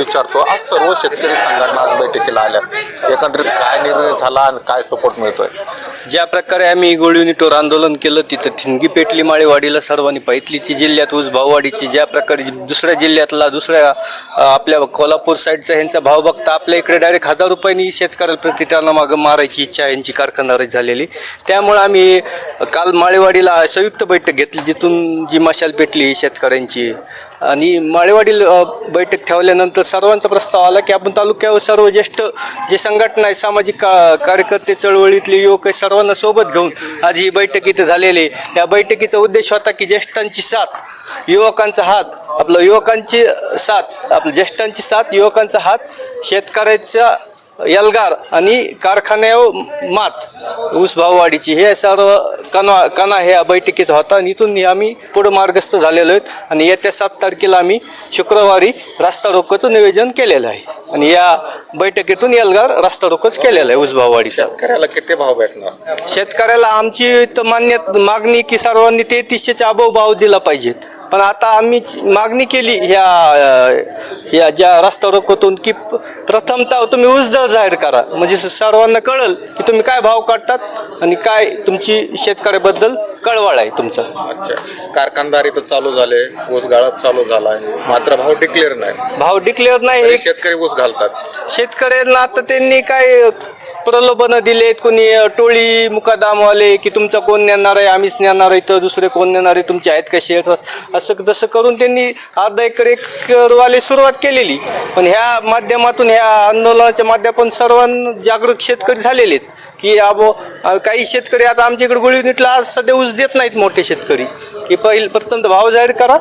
विचारतो आज सर्व शेतकरी संघटना आज बैठकीला आल्या. एकंदरीत काय निर्णय झाला आणि काय सपोर्ट मिळतोय? ज्या प्रकारे आम्ही गोळीनिटोर आंदोलन केलं तिथं ठिणगी पेटली माळेवाडीला सर्वांनी पैतलीची जिल्ह्यात ऊस भाववाडीची ज्या प्रकारे दुसऱ्या जिल्ह्यातला दुसऱ्या आपल्या कोल्हापूर साईडचा ह्यांचा भाव बघता आपल्या इकडे डायरेक्ट हजार रुपयांनी शेतकऱ्याला प्रतिटाला मागं मारायची इच्छा यांची कारखानदारी झालेली. त्यामुळे आम्ही काल माळेवाडीला संयुक्त बैठक घेतली जिथून जी मशाल पेटली शेतकऱ्यांची. आणि माळेवाडील बैठक ठेवल्यानंतर सर्वांचा प्रस्ताव आला की आपण तालुक्यावर सर्व ज्येष्ठ जे संघटना आहे सामाजिक का कार्यकर्ते चळवळीतले युवक आहे सर्वांना सोबत घेऊन आज ही बैठक इथं झालेली आहे. या बैठकीचा उद्देश होता की ज्येष्ठांची साथ युवकांचा हात आपलं युवकांची साथ आपलं ज्येष्ठांची साथ युवकांचा हात शेतकऱ्याचा यलगार आणि कारखान्यावर मात ऊस भाववाढीची हे सर्व कना कणा ह्या बैठकीचा होता आणि इथून आम्ही पुढं मार्गस्थ झालेलो आहेत. आणि येत्या सात तारखेला आम्ही शुक्रवारी रास्ता रोकोचं नियोजन केलेलं आहे. आणि या बैठकीतून यलगार रास्ता रोकोच केलेला आहे ऊस भाववाढीचा शेतकऱ्याला किती भाव भेटणार? शेतकऱ्याला आमची तर मान्य मागणी की सर्वांनी तेहतीसशेच्या अभाव भाव दिला पाहिजेत. पण आता आम्ही मागणी केली ह्या ह्या ज्या रस्ता रोकोतून की प्रथमतः तुम्ही ऊस दर जाहीर करा. म्हणजे सर्वांना कळल की तुम्ही काय भाव काढतात आणि काय तुमची शेतकऱ्याबद्दल कळवळ आहे तुमचा. अच्छा. कारखानदारी तर चालू झाले ऊस गाळप चालू झालाय मात्र भाव डिक्लेअर नाही. भाव डिक्लेअर नाही. तरी शेतकरी ऊस घालतात. शेतकऱ्यांना आता त्यांनी काय प्रलोभनं दिलेत? कोणी टोळी मुकादामवाले की तुमचा कोण नेणार आहे? आम्हीच नेणार आहे तर दुसरे कोण नेणार आहे? तुमचे आहेत का शेअर असं तसं करून त्यांनी अर्धा एकर एकरवाले सुरुवात केलेली. पण ह्या माध्यमातून ह्या आंदोलनाच्या माध्यमातून सर्वांना जागरूक शेतकरी झालेले आहेत. की अबो काही शेतकरी आता आमच्या इकडे गोळी नीटला आज सध्या ऊस देत नाहीत मोठे शेतकरी. की पहिल प्रथम भाव जाहीर करा.